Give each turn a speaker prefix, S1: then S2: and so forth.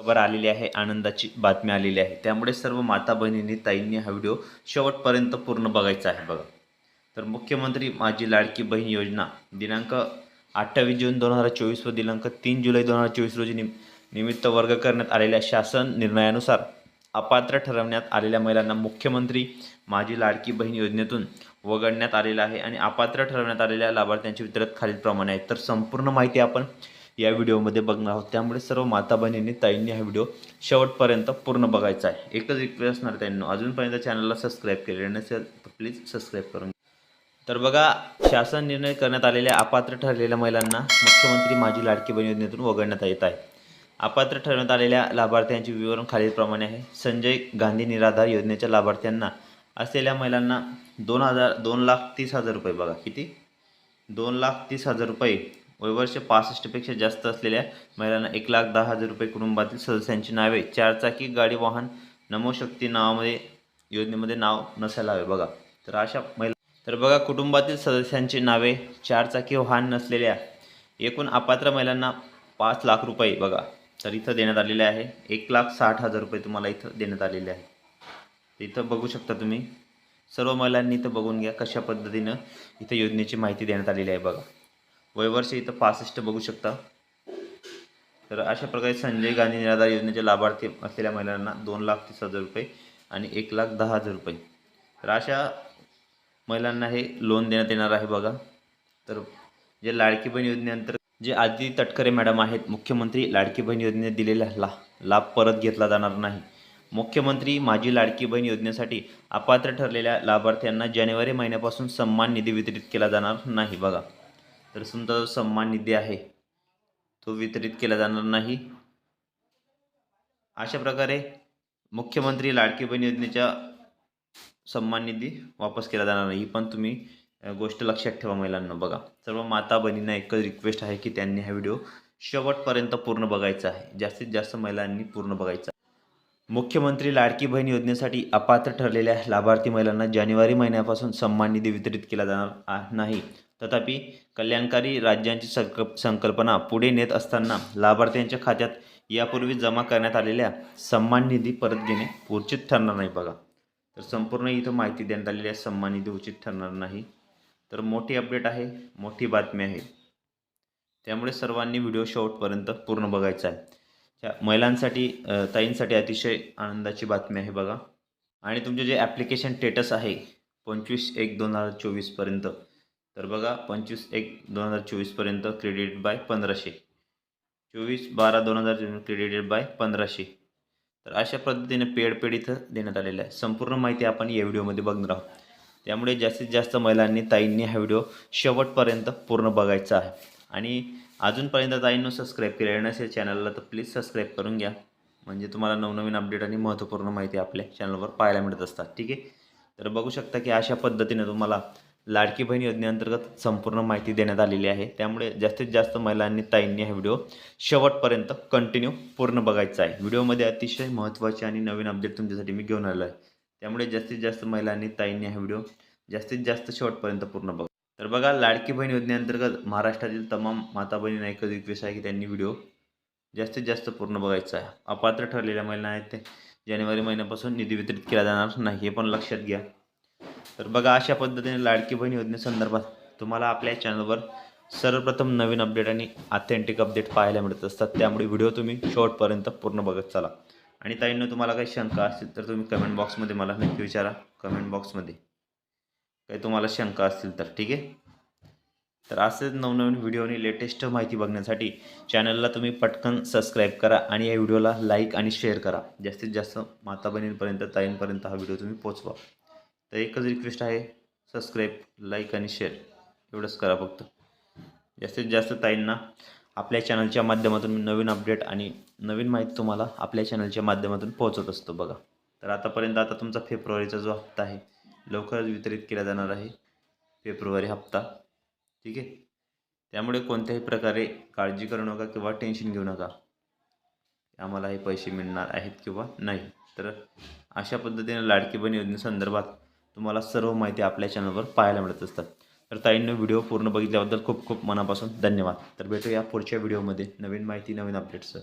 S1: खबर आलेली आहे आनंदाची बातमी आलेली आहे. त्यामुळे सर्व माता बहिणींनी ताईंनी हा व्हिडिओ शेवटपर्यंत पूर्ण बघायचा आहे बघा. तर मुख्यमंत्री माझी लाडकी बहीण योजना दिनांक अठ्ठावीस जून दोन हजार चोवीस व दिनांक तीन जुलै दोन हजार चोवीस रोजी निम निमित्त वर्ग करण्यात आलेल्या शासन निर्णयानुसार अपात्र ठरवण्यात आलेल्या महिलांना मुख्यमंत्री माझी लाडकी बहीण योजनेतून वगळण्यात आलेलं आहे आणि अपात्र ठरवण्यात आलेल्या लाभार्थ्यांची वितरण खालीलप्रमाणे आहे. तर संपूर्ण माहिती आपण या व्हिडिओमध्ये बघणार आहोत. त्यामुळे सर्व माता बहिणींनी ताईंनी हा व्हिडिओ शेवटपर्यंत पूर्ण बघायचा आहे. एकच रिक्वेस्ट असणार त्यांनी अजूनपर्यंत चॅनलला सबस्क्राईब केले नसेल तर प्लीज सबस्क्राईब करून तर बघा शासन निर्णय करण्यात आलेल्या अपात्र ठरलेल्या महिलांना मुख्यमंत्री माझी लाडकी बहीण योजनेतून वगळण्यात येत आहे. अपात्र ठरवण्यात आलेल्या लाभार्थ्यांचे विवरण खालीलप्रमाणे आहे. संजय गांधी निराधार योजनेच्या लाभार्थ्यांना असलेल्या महिलांना दोन हजार दोन लाख तीस हजार रुपये बघा. किती? दोन लाख तीस हजार रुपये. वयवर्ष पासष्टपेक्षा जास्त असलेल्या महिलांना एक लाख दहा हजार रुपये कुटुंबातील सदस्यांची नावे चारचाकी गाडी वाहन नमोशक्ती नावामध्ये योजनेमध्ये नाव नसायला हवे. बघा तर अशा महिला तर बघा कुटुंबातील सदस्यांची नावे चारचाकी वाहन नसलेल्या एकूण अपात्र महिलांना पाच लाख रुपये बघा तर इथं देण्यात आलेले आहे. एक लाख साठ हजार रुपये तुम्हाला इथं देण्यात आलेले आहे. इथं बघू शकता तुम्ही. सर्व महिलांनी इथं बघून घ्या कशा पद्धतीनं इथं योजनेची माहिती देण्यात आलेली आहे बघा. वयवर्ष इथं पासष्ट बघू शकता. तर अशा प्रकारे संजय गांधी निराधार योजनेचे लाभार्थी असलेल्या महिलांना दोन लाख तीस हजार रुपये आणि एक लाख दहा हजार रुपये. तर अशा महिलांना हे लोन देण्यात येणार आहे बघा. तर जे लाडकी बहीण योजनेअंतर्गत जे आदिती तटकरे मॅडम आहेत मुख्यमंत्री लाडकी बहीण योजनेत दिलेला ला लाभ परत घेतला जाणार नाही. मुख्यमंत्री माझी लाडकी बहीण योजनेसाठी अपात्र ठरलेल्या लाभार्थ्यांना जानेवारी महिन्यापासून सन्मान निधी वितरित केला जाणार नाही बघा. तर समजा जो सन्मान निधी आहे. तो वितरित केला जाणार नाही. अशा प्रकारे मुख्यमंत्री लाडकी बहीण योजनेच्या सन्मान निधी वापस केला जाणार नाही. ही पण तुम्ही गोष्ट लक्षात ठेवा महिलांना. बघा सर्व माता बहिणींना एकच रिक्वेस्ट आहे की त्यांनी हा व्हिडिओ शेवटपर्यंत पूर्ण बघायचा आहे. जास्तीत जास्त महिलांनी पूर्ण बघायचा. मुख्यमंत्री लाडकी बहीण योजनेसाठी अपात्र ठरलेल्या लाभार्थी महिलांना जानेवारी महिन्यापासून सन्मान निधी वितरित केला जाणार नाही. तथापि कल्याणकारी राज्यांची संकल्प संकल्पना पुढे नेत असताना लाभार्थ्यांच्या खात्यात यापूर्वी जमा करण्यात आलेल्या सन्मान निधी परत घेणे उचित ठरणार नाही बघा. तर संपूर्ण इथं माहिती देण्यात आलेली आहे सन्मान निधी उचित ठरणार नाही. तर मोठी अपडेट आहे मोठी बातमी आहे. त्यामुळे सर्वांनी व्हिडिओ शेवटपर्यंत पूर्ण बघायचा आहे. त्या महिलांसाठी ताईंसाठी अतिशय आनंदाची बातमी आहे बघा. आणि तुमचे जे ॲप्लिकेशन स्टेटस आहे पंचवीस एक दोन हजार चोवीसपर्यंत तर बघा पंचवीस एक दोन हजार चोवीसपर्यंत क्रेडिट बाय पंधराशे. चोवीस बारा दोन हजार क्रेडिटेड बाय पंधराशे. तर अशा पद्धतीने पेड पेड इथं देण्यात आलेलं आहे. संपूर्ण माहिती आपण या व्हिडिओमध्ये बघणार आहोत. त्यामुळे जास्तीत जास्त महिलांनी ताईंनी हा व्हिडिओ शेवटपर्यंत पूर्ण बघायचा आहे. आणि अजूनपर्यंत ताईंनं सबस्क्राईब केलेलं नसेल चॅनलला तर प्लीज सबस्क्राईब करून घ्या. म्हणजे तुम्हाला नवनवीन अपडेट आणि महत्त्वपूर्ण माहिती आपल्या चॅनलवर पाहायला मिळत असतात. ठीक आहे? तर बघू शकता की अशा पद्धतीने तुम्हाला लाडकी बहीण योजनेअंतर्गत संपूर्ण माहिती देण्यात आलेली आहे. त्यामुळे जास्तीत जास्त महिलांनी ताईंनी हा व्हिडिओ शेवटपर्यंत कंटिन्यू पूर्ण बघायचा आहे. व्हिडिओमध्ये अतिशय महत्त्वाचे आणि नवीन अपडेट तुमच्यासाठी मी घेऊन आलो आहे त्यामुळे जास्तीत जास्त महिलांनी ताईंनी हा व्हिडिओ जास्तीत जास्त शेवटपर्यंत पूर्ण बघा. तर बघा लाडकी बहीण योजनेअंतर्गत महाराष्ट्रातील तमाम माता बहिणींना एकच रिक्वेस्ट आहे की त्यांनी व्हिडिओ जास्तीत जास्त पूर्ण बघायचा आहे. अपात्र ठरलेल्या महिला आहेत ते. जानेवारी महिन्यापासून निधी वितरित केला जाणार नाही हे पण लक्षात घ्या. तर बघा अशा पद्धतीने लाडकी बहीण योजनेसंदर्भात तुम्हाला आपल्या चॅनलवर सर्वप्रथम नवीन अपडेट आणि ऑथेंटिक अपडेट पाहायला मिळत असतात. त्यामुळे व्हिडिओ तुम्ही शॉर्टपर्यंत पूर्ण बघत चला. आणि ताईंनं तुम्हाला काही शंका असतील तर तुम्ही कमेंट बॉक्समध्ये मला नक्की विचारा. कमेंट बॉक्समध्ये काही तुम्हाला शंका असतील तर ठीक आहे? तर असेच नवनवीन व्हिडिओ आणि लेटेस्ट माहिती बघण्यासाठी चॅनलला तुम्ही पटकन सबस्क्राईब करा आणि या व्हिडिओला लाईक आणि शेअर करा. जास्तीत जास्त माता बहिणींपर्यंत ताईंपर्यंत हा व्हिडिओ तुम्ही पोचवा तर एकच रिक्वेस्ट आहे सबस्क्राईब लाईक आणि शेअर एवढंच करा फक्त. जास्तीत जास्त ताईंना आपल्या चॅनलच्या माध्यमातून मी नवीन अपडेट आणि नवीन माहिती तुम्हाला आपल्या चॅनलच्या माध्यमातून पोहोचत असतो बघा. तर आतापर्यंत आता तुमचा फेब्रुवारीचा जो हप्ता आहे लवकरच वितरित केला जाणार आहे. फेब्रुवारी हप्ता. ठीक आहे? त्यामुळे कोणत्याही प्रकारे काळजी करू नका किंवा टेन्शन घेऊ नका. आम्हाला हे पैसे मिळणार आहेत किंवा नाही. तर अशा पद्धतीने लाडकी बहीण योजनेसंदर्भात तुम्हाला सर्व माहिती आपल्या चॅनलवर पाहायला मिळत असतात. तर ताईंनी व्हिडिओ पूर्ण बघितल्याबद्दल खूप खूप मनापासून धन्यवाद. तर भेटूया पुढच्या व्हिडिओमध्ये. नवीन माहिती नवीन अपडेट्स